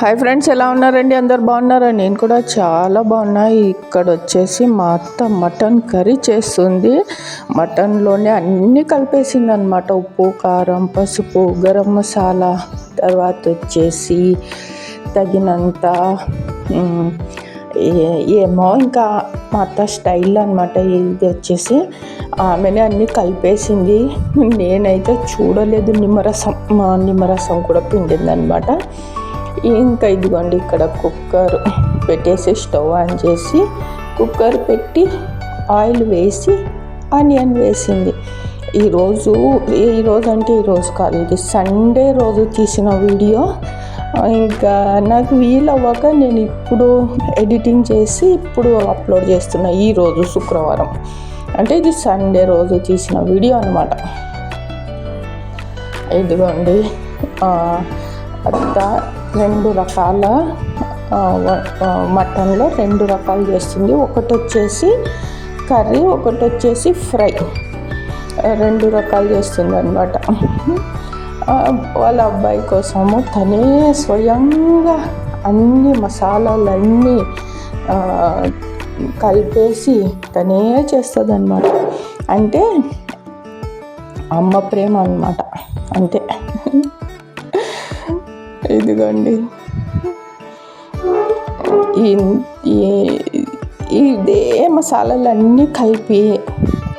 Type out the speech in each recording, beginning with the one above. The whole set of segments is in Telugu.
హాయ్ ఫ్రెండ్స్ ఎలా ఉన్నారండి? అందరు బాగున్నారా? నేను కూడా చాలా బాగున్నా. ఇక్కడ వచ్చేసి మా అత్త మటన్ కర్రీ చేస్తుంది. మటన్లోనే అన్నీ కలిపేసింది అనమాట ఉప్పు కారం పసుపు గరం మసాలా తర్వాత వచ్చేసి తగినంత ఏమో ఇంకా మా అత్త స్టైల్ అనమాట ఇది వచ్చేసి ఆమెనే అన్నీ కలిపేసింది. నేనైతే చూడలేదు. నిమ్మరసం మా నిమ్మరసం కూడా పిండింది అనమాట ఇంకా ఇదిగోండి ఇక్కడ కుక్కర్ పెట్టేసి స్టవ్ ఆన్ చేసి కుక్కర్ పెట్టి ఆయిల్ వేసి ఆనియన్ వేసింది. ఈరోజు ఈరోజు అంటే ఈరోజు కాదు ఇది సండే రోజు తీసిన వీడియో. ఇంకా నాకు వీలవ్వక నేను ఇప్పుడు ఎడిటింగ్ చేసి ఇప్పుడు అప్లోడ్ చేస్తున్నా ఈరోజు శుక్రవారం. అంటే ఇది సండే రోజు తీసిన వీడియో అనమాట ఇదిగోండి అత్త రెండు రకాల మటన్లో రెండు రకాలు చేస్తుంది. ఒకటి వచ్చేసి కర్రీ ఒకటి వచ్చేసి ఫ్రై. రెండు రకాలు చేస్తుంది అనమాట వాళ్ళ అబ్బాయి కోసము తనే స్వయంగా అన్ని మసాలాలన్నీ కలిపేసి తనే చేస్తుంది అనమాట అంటే అమ్మ ప్రేమ అనమాట ఇదిగోండి. ఇదే మసాలాలన్నీ కలిపి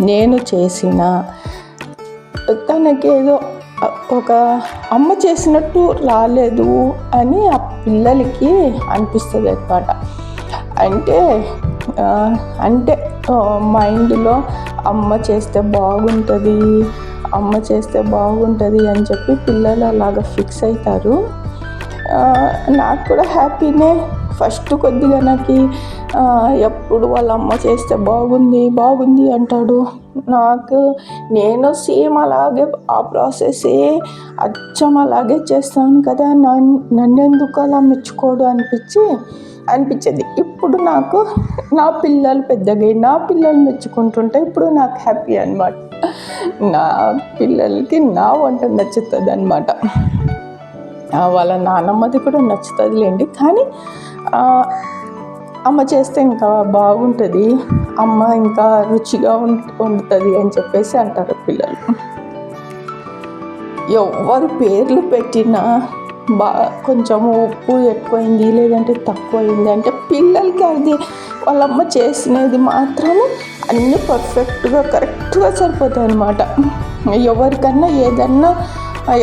నేను చేసిన తనకేదో ఒక అమ్మ చేసినట్టు రాలేదు అని ఆ పిల్లలకి అనిపిస్తుంది అనమాట అంటే అంటే మైండ్లో అమ్మ చేస్తే బాగుంటుంది అమ్మ చేస్తే బాగుంటుంది అని చెప్పి పిల్లలు అలాగా ఫిక్స్ అవుతారు నాకు కూడా హ్యాపీనే. ఫస్ట్ కొద్దిగా నాకు ఎప్పుడు వాళ్ళ అమ్మ చేస్తే బాగుంది బాగుంది అంటాడు. నాకు నేను సేమ్ అలాగే ఆ ప్రాసెసే అచ్చం అలాగే చేస్తాను కదా నన్ను నన్నెందుకు అలా మెచ్చుకోడు అనిపించి అనిపించేది ఇప్పుడు నాకు నా పిల్లలు పెద్దగా నా పిల్లలు మెచ్చుకుంటుంటే ఇప్పుడు నాకు హ్యాపీ అనమాట నా పిల్లలకి నా వంట నచ్చుతుంది అనమాట వాళ్ళ నానమ్మది కూడా నచ్చుతుందిలేండి. కానీ అమ్మ చేస్తే ఇంకా బాగుంటుంది. అమ్మ ఇంకా రుచిగా ఉంటుంది అని చెప్పేసి అంటారు పిల్లలు. ఎవరు పేర్లు పెట్టినా బా కొంచెం ఉప్పు ఎక్కువైంది లేదంటే తక్కువైంది అంటే పిల్లలకి అది వాళ్ళమ్మ చేసినది మాత్రము అన్నీ పర్ఫెక్ట్గా కరెక్ట్గా సరిపోతాయి అన్నమాట ఎవరికన్నా ఏదన్నా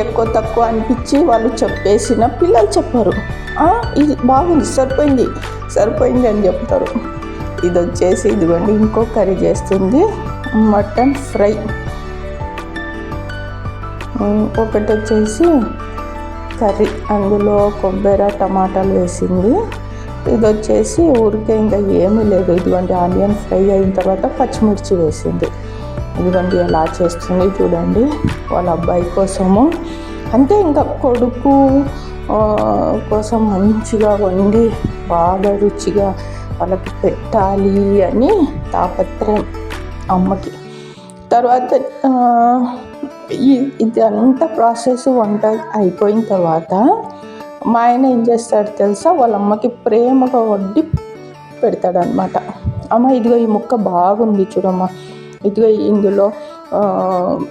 ఎక్కువ తక్కువ అనిపించి వాళ్ళు చెప్పేసిన పిల్లలు చెప్పరు. ఇది బాగుంది సరిపోయింది సరిపోయింది అని చెప్తారు. ఇది వచ్చేసి ఇదిగోండి ఇంకో కర్రీ చేస్తుంది మటన్ ఫ్రై. ఒకటి వచ్చేసి కర్రీ అందులో కొబ్బరి టమాటాలు వేసింది. ఇది వచ్చేసి ఊరికే ఇంకా ఏమీ లేదు. ఇదిగోండి ఆనియన్ ఫ్రై అయిన తర్వాత పచ్చిమిర్చి వేసింది. ఇదిగోండి ఎలా చేస్తుంది చూడండి. వాళ్ళ అబ్బాయి కోసము. అంటే ఇంకా కొడుకు కోసం మంచిగా వండి బాగా రుచిగా వాళ్ళకి పెట్టాలి అని తాపత్రయం అమ్మకి. తర్వాత ఇది అంతా ప్రాసెస్ వంట అయిపోయిన తర్వాత మా ఆయన ఏం చేస్తాడు తెలుసా? వాళ్ళ అమ్మకి ప్రేమగా వడ్డి పెడతాడనమాట అమ్మ ఇదిగో ఈ ముక్క బాగుంది చూడమ్మా. ఇదిగో ఇందులో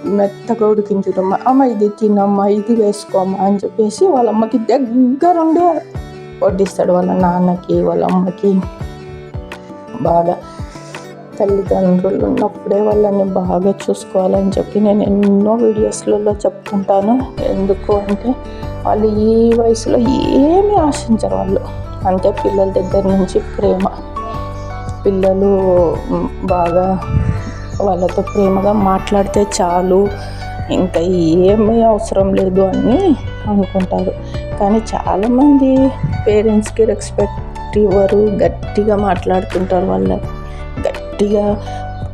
మెత్తగా ఉడికింది అమ్మ ఇది తినమ్మా ఇది వేసుకోమ్మా అని చెప్పేసి వాళ్ళ అమ్మకి దగ్గరుండి వడ్డిస్తాడు వాళ్ళ నాన్నకి వాళ్ళ అమ్మకి బాగా తల్లిదండ్రులు ఉన్నప్పుడే వాళ్ళని బాగా చూసుకోవాలని చెప్పి నేను ఎన్నో వీడియోస్లలో చెప్తుంటాను ఎందుకు అంటే వాళ్ళు ఈ వయసులో ఏమి ఆశించరు వాళ్ళు. అంటే పిల్లల దగ్గర నుంచి ప్రేమ. పిల్లలు బాగా వాళ్ళతో ప్రేమగా మాట్లాడితే చాలు. ఇంకా ఏమీ అవసరం లేదు అని అనుకుంటారు. కానీ చాలామంది పేరెంట్స్కి రెస్పెక్ట్ ఇవ్వరు. గట్టిగా మాట్లాడుతుంటారు వాళ్ళ గట్టిగా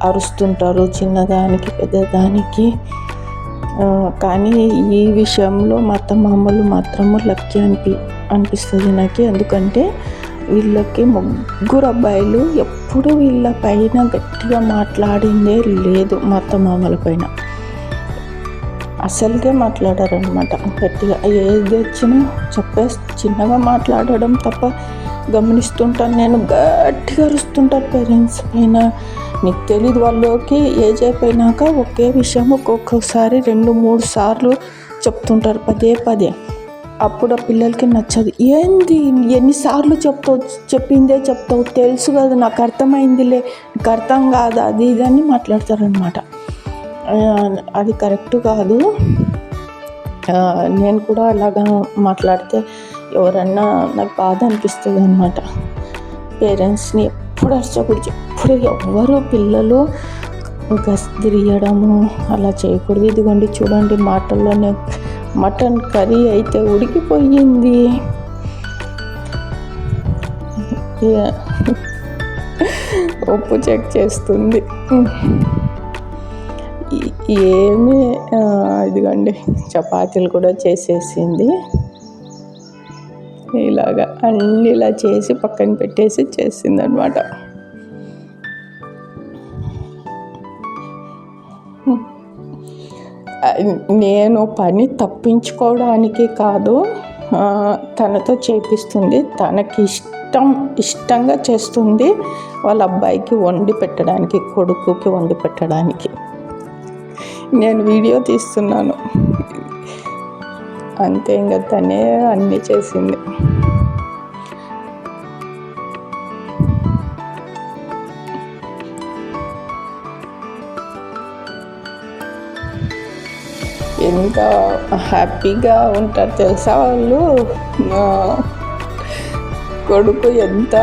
అరుస్తుంటారు చిన్నదానికి పెద్దదానికి. కానీ ఈ విషయంలో మా అత్తమామలు మాత్రము లక్కీ అనిపి అనిపిస్తుంది నాకు. ఎందుకంటే వీళ్ళకి ముగ్గురు అబ్బాయిలు ఎప్పుడు వీళ్ళ పైన గట్టిగా మాట్లాడిందే లేదు మా అత్త మామల పైన. అసలుకే మాట్లాడారనమాట గట్టిగా. ఏది వచ్చినా చెప్పే చిన్నగా మాట్లాడడం తప్ప గమనిస్తుంటాను నేను. గట్టిగా అరుస్తుంటాను పేరెంట్స్. పైన నీకు తెలియదు వాళ్ళకి ఏజ్ అయిపోయినాక ఒకే విషయం ఒక్కొక్కసారి రెండు మూడు సార్లు చెప్తుంటారు. పదే పదే. అప్పుడు ఆ పిల్లలకి నచ్చదు. ఏంది? ఎన్నిసార్లు చెప్తావు చెప్పిందే చెప్తావు? తెలుసు కదా నాకు అర్థమైందిలే. నాకు అర్థం కాదు అది ఇది అని మాట్లాడతారనమాట అది కరెక్ట్ కాదు. నేను కూడా అలాగా మాట్లాడితే ఎవరన్నా నాకు బాధ అనిపిస్తుంది అనమాట పేరెంట్స్ని ఎప్పుడు అరచకూడదు ఎప్పుడు ఎవరు పిల్లలు గస్తిరియడము అలా చేయకూడదు. ఇదిగోండి చూడండి మాటల్లోనే మటన్ కర్రీ అయితే ఉడికిపోయింది. ఉప్పు చెక్ చేస్తుంది. ఏమి ఇదిగండి చపాతీలు కూడా చేసేసింది. ఇలాగా అన్నీ ఇలా చేసి పక్కన పెట్టేసి చేసింది నేను పని తప్పించుకోవడానికి కాదు తనతో చేపిస్తుంది. తనకి ఇష్టం ఇష్టంగా చేస్తుంది వాళ్ళ అబ్బాయికి వండి పెట్టడానికి కొడుకుకి వండి పెట్టడానికి. నేను వీడియో తీస్తున్నాను. అంతే ఇంకా తనే అన్నీ చేసింది. ఎంత హ్యాపీగా ఉంటారు తెలుసా వాళ్ళు? కొడుకు ఎంత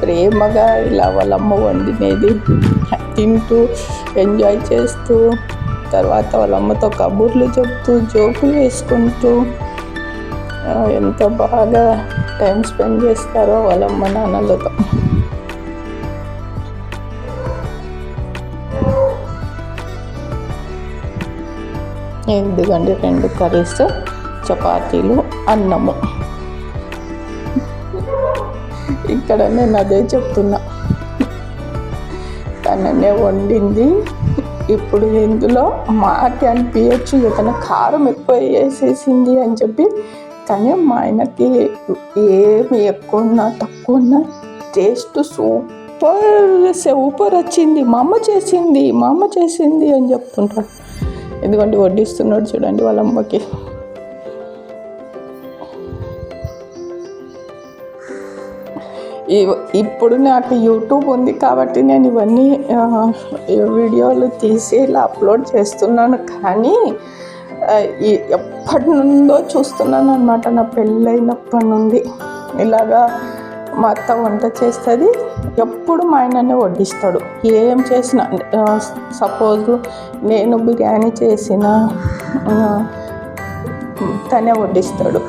ప్రేమగా ఇలా వాళ్ళమ్మ వండినేది. తింటూ ఎంజాయ్ చేస్తూ తర్వాత వాళ్ళమ్మతో కబుర్లు చెప్తూ జోకులు వేసుకుంటూ ఎంత బాగా టైం స్పెండ్ చేస్తారో వాళ్ళమ్మ నాన్నలతో. ఎందుకంటే రెండు కర్రీస్ చపాతీలు అన్నము. ఇక్కడ నేను అదే చెప్తున్నా. తననే వండింది. ఇప్పుడు ఇందులో మాకి అనిపించచ్చు ఇతను కారం ఎక్కువ వేసేసింది అని చెప్పి. కానీ మా ఆయనకి ఏమి ఎక్కువ ఉన్నా తక్కువ ఉన్నా టేస్ట్ సూపర్ సూపర్ వచ్చింది. మా అమ్మ చేసింది మా అమ్మ చేసింది అని చెప్తుంటాడు. ఎందుకంటే వడ్డిస్తున్నాడు చూడండి వాళ్ళ అమ్మకి. ఇప్పుడు నాకు యూట్యూబ్ ఉంది కాబట్టి నేను ఇవన్నీ వీడియోలు తీసి ఇలా అప్లోడ్ చేస్తున్నాను కానీ ఎప్పటి నుండో చూస్తున్నాను అనమాట నా పెళ్ళైనప్పటి నుండి. ఇలాగా మా అత్త వంట చేస్తుంది. ఎప్పుడు మా ఆయననే వడ్డిస్తాడు. ఏం చేసిన సపోజ్ నేను బిర్యానీ చేసిన తనే వడ్డిస్తాడు.